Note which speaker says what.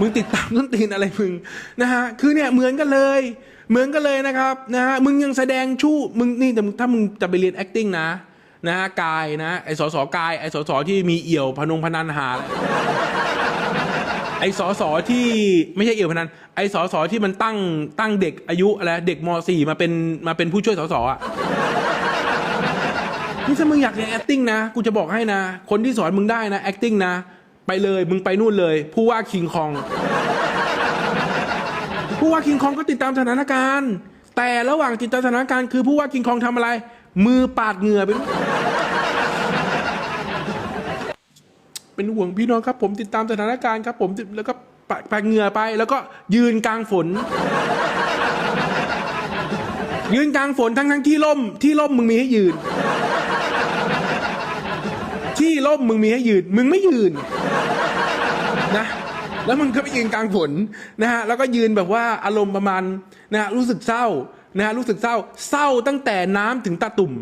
Speaker 1: มึงติดตามต้นตีนอะไรมึงนะฮะคือเนี่ยเหมือนกันเลย เหมือนกันเลยนะครับนะฮะมึงยังแสดงชู้มึงนี่แต่ถ้ามึงจะไปเรียน acting นะนะฮะกายนะไอสอสอกายไอสอสอที่มีเอี่ยวพนงพนันหาไอสอสอที่ไม่ใช่เอี่ยวพนันไอสอสอที่มันตั้งตั้งเด็กอายุอะไรเด็กม .4 มาเป็นมาเป็นผู้ช่วยสอสออะนี่ถ้ามึงอยากเรียน acting นะ กูจะบอกให้นะ คนที่สอนมึงได้นะ acting นะ ไปเลยมึงไปนู่นเลย ผู้ว่าคิงคอง ผู้ว่าคิงคองก็ติดตามสถานการณ์ แต่ระหว่างติดตามสถานการณ์คือผู้ว่าคิงคองทำอะไร มือปาดเหงื่อไปด้วยเป็นห่วงพี่น้องครับ ผมติดตามสถานการณ์ครับ ผมแล้วก็ปาดเหงื่อไป แล้วก็ยืนกลางฝน ยืนกลางฝนทั้งทั้งที่ร่ม ที่ร่มมึงมีให้ยืน ร่มมึงมีให้ยืน มึงไม่ยืนนะแล้วมึงก็ไปยืนกลางฝนนะฮะแล้วก็ยืนแบบว่าอารมณ์ประมาณนะฮะรู้สึกเศร้านะฮะรู้สึกเศร้า เศร้าตั้งแต่น้ำถึงตาตุ่ม